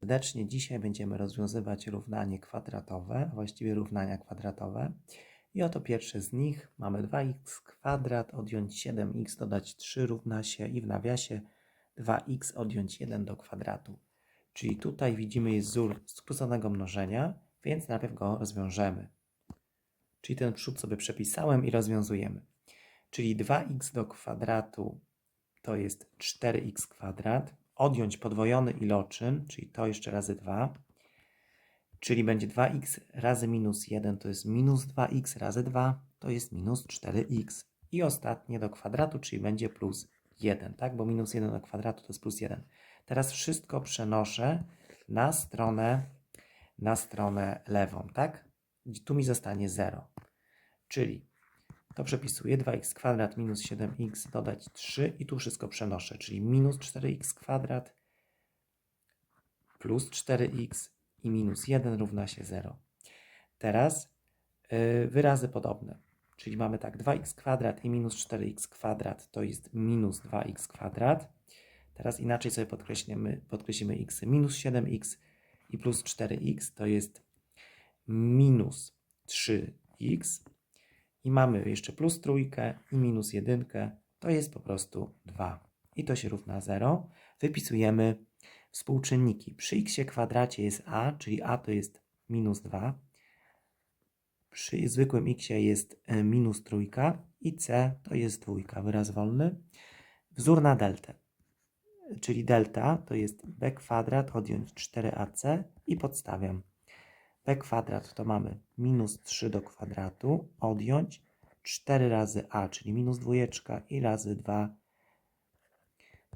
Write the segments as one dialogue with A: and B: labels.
A: Serdecznie dzisiaj będziemy rozwiązywać równanie kwadratowe, a właściwie równania kwadratowe. I oto pierwsze z nich. Mamy 2x kwadrat odjąć 7x dodać 3 równa się i w nawiasie 2x odjąć 1 do kwadratu. Czyli tutaj widzimy jest wzór skróconego mnożenia, więc najpierw go rozwiążemy. Czyli ten przód sobie przepisałem i rozwiązujemy. Czyli 2x do kwadratu to jest 4x kwadrat, odjąć podwojony iloczyn, czyli to jeszcze razy 2, czyli będzie 2x razy minus 1 to jest minus 2x razy 2 to jest minus 4x. I ostatnie do kwadratu, czyli będzie plus 1, tak? Bo minus 1 do kwadratu to jest plus 1. Teraz wszystko przenoszę na stronę, na stronę lewą, tak? Tu mi zostanie 0. Czyli to przepisuję 2x kwadrat minus 7x dodać 3 i tu wszystko przenoszę, czyli minus 4x kwadrat plus 4x i minus 1 równa się 0. Teraz yy, wyrazy podobne, czyli mamy tak 2x kwadrat i minus 4x kwadrat to jest minus 2x kwadrat. Teraz inaczej sobie podkreślimy, podkreślimy x. Minus 7x i plus 4x to jest minus 3x i mamy jeszcze plus trójkę i minus jedynkę, to jest po prostu 2. I to się równa 0. Wypisujemy współczynniki. Przy x kwadracie jest a, czyli a to jest minus 2. Przy zwykłym x jest e, minus trójka i c to jest dwójka, wyraz wolny. Wzór na deltę, czyli delta to jest b kwadrat odjąć 4ac i podstawiam b kwadrat to mamy minus 3 do kwadratu, odjąć 4 razy a, czyli minus dwójeczka i razy 2.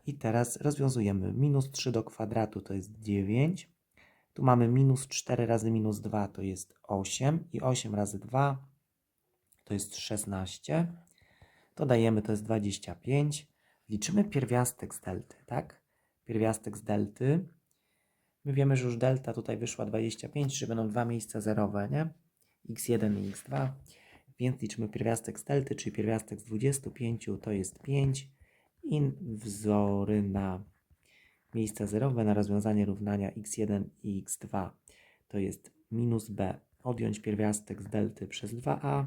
A: I teraz rozwiązujemy. Minus 3 do kwadratu to jest 9. Tu mamy minus 4 razy minus 2 to jest 8 i 8 razy 2 to jest 16. Dodajemy to jest 25. Liczymy pierwiastek z delty, tak? Pierwiastek z delty My wiemy, że już delta tutaj wyszła 25, że będą dwa miejsca zerowe, nie? x1 i x2, więc liczymy pierwiastek z delty, czyli pierwiastek z 25 to jest 5 i wzory na miejsca zerowe na rozwiązanie równania x1 i x2 to jest minus b, odjąć pierwiastek z delty przez 2a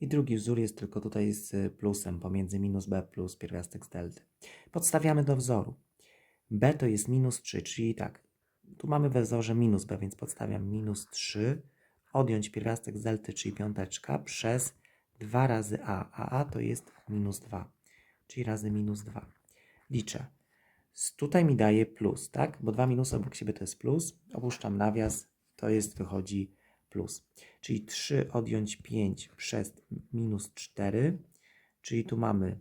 A: i drugi wzór jest tylko tutaj z plusem pomiędzy minus b plus pierwiastek z delty. Podstawiamy do wzoru b to jest minus 3, czyli tak, tu mamy we wzorze minus b, więc podstawiam minus 3, odjąć pierwiastek z delty, czyli piąteczka, przez 2 razy a, a a to jest minus 2, czyli razy minus 2. Liczę. Tutaj mi daje plus, tak? Bo dwa minusy obok siebie to jest plus. Opuszczam nawias, to jest, wychodzi plus. Czyli 3 odjąć 5 przez minus 4, czyli tu mamy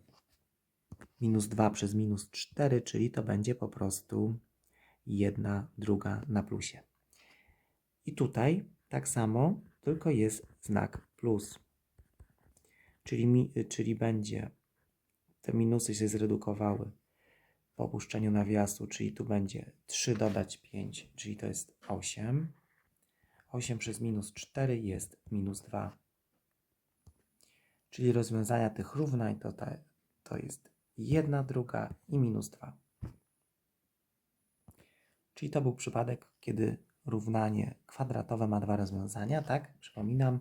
A: minus 2 przez minus 4, czyli to będzie po prostu jedna druga na plusie. I tutaj tak samo, tylko jest znak plus. Czyli, mi, czyli będzie, te minusy się zredukowały po opuszczeniu nawiasu, czyli tu będzie 3 dodać 5, czyli to jest 8. 8 przez minus 4 jest minus 2. Czyli rozwiązania tych równań to, ta, to jest jedna druga i minus 2. Czyli to był przypadek, kiedy równanie kwadratowe ma dwa rozwiązania, tak? Przypominam,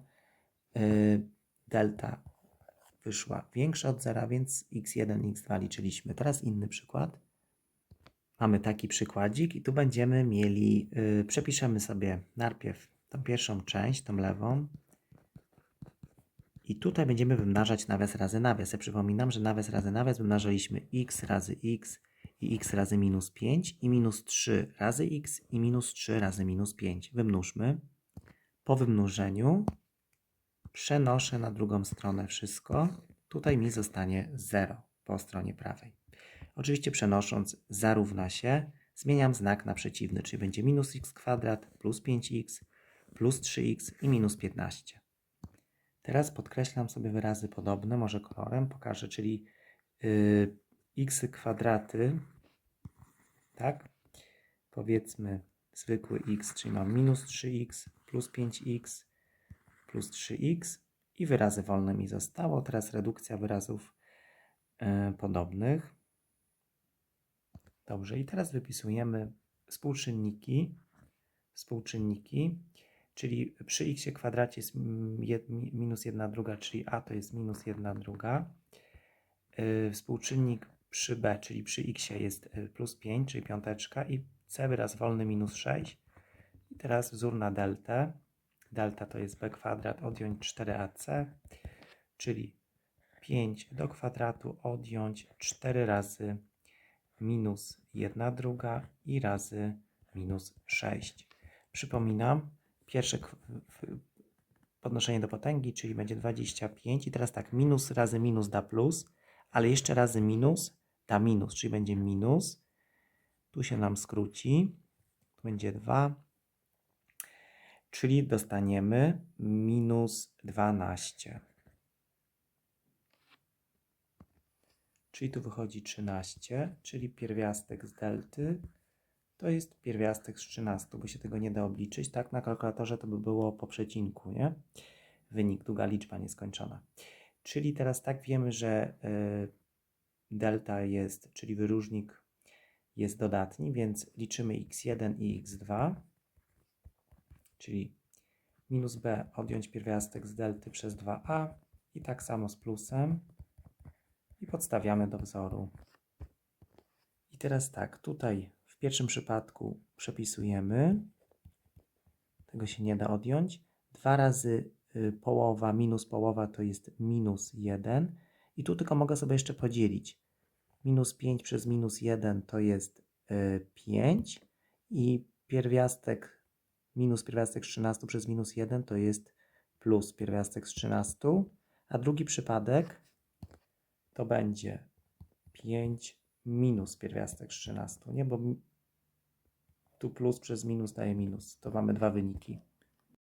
A: yy, delta wyszła większa od zera, więc x1, x2 liczyliśmy. Teraz inny przykład. Mamy taki przykładzik i tu będziemy mieli, yy, przepiszemy sobie najpierw tą pierwszą część, tą lewą, i tutaj będziemy wymnażać nawias razy nawias. Ja przypominam, że nawias razy nawias wymnażaliśmy x razy x i x razy minus 5 i minus 3 razy x i minus 3 razy minus 5. Wymnóżmy. Po wymnożeniu przenoszę na drugą stronę wszystko. Tutaj mi zostanie 0 po stronie prawej. Oczywiście przenosząc zarówna się, zmieniam znak na przeciwny, czyli będzie minus x kwadrat plus 5x plus 3x i minus 15. Teraz podkreślam sobie wyrazy podobne, może kolorem pokażę, czyli yy, x kwadraty, tak? Powiedzmy zwykły x, czyli mam minus 3x plus 5x plus 3x i wyrazy wolne mi zostało. Teraz redukcja wyrazów yy, podobnych. Dobrze, i teraz wypisujemy współczynniki, współczynniki, czyli przy x kwadracie jest minus 1 druga, czyli a to jest minus 1 druga. Y, Współczynnik przy b, czyli przy x jest y, plus 5, czyli piąteczka i c wyraz wolny minus 6. I teraz wzór na deltę. Delta to jest b kwadrat odjąć 4ac, czyli 5 do kwadratu odjąć 4 razy minus 1 druga i razy minus 6. Przypominam, pierwsze podnoszenie do potęgi, czyli będzie 25 i teraz tak, minus razy minus da plus, ale jeszcze razy minus da minus, czyli będzie minus, tu się nam skróci, tu będzie 2, czyli dostaniemy minus 12. Czyli tu wychodzi 13, czyli pierwiastek z delty to jest pierwiastek z 13, bo się tego nie da obliczyć. Tak, na kalkulatorze to by było po przecinku, nie? Wynik, długa liczba nieskończona. Czyli teraz tak wiemy, że y, delta jest, czyli wyróżnik jest dodatni, więc liczymy x1 i x2, czyli minus b odjąć pierwiastek z delty przez 2a i tak samo z plusem i podstawiamy do wzoru. I teraz tak, tutaj pierwszym przypadku przepisujemy, tego się nie da odjąć, 2 razy y, połowa minus połowa to jest minus 1 i tu tylko mogę sobie jeszcze podzielić. Minus 5 przez minus 1 to jest y, 5 i pierwiastek minus pierwiastek z 13 przez minus 1 to jest plus pierwiastek z 13, a drugi przypadek to będzie 5 minus pierwiastek z 13, nie? Bo tu plus przez minus daje minus. To mamy dwa wyniki.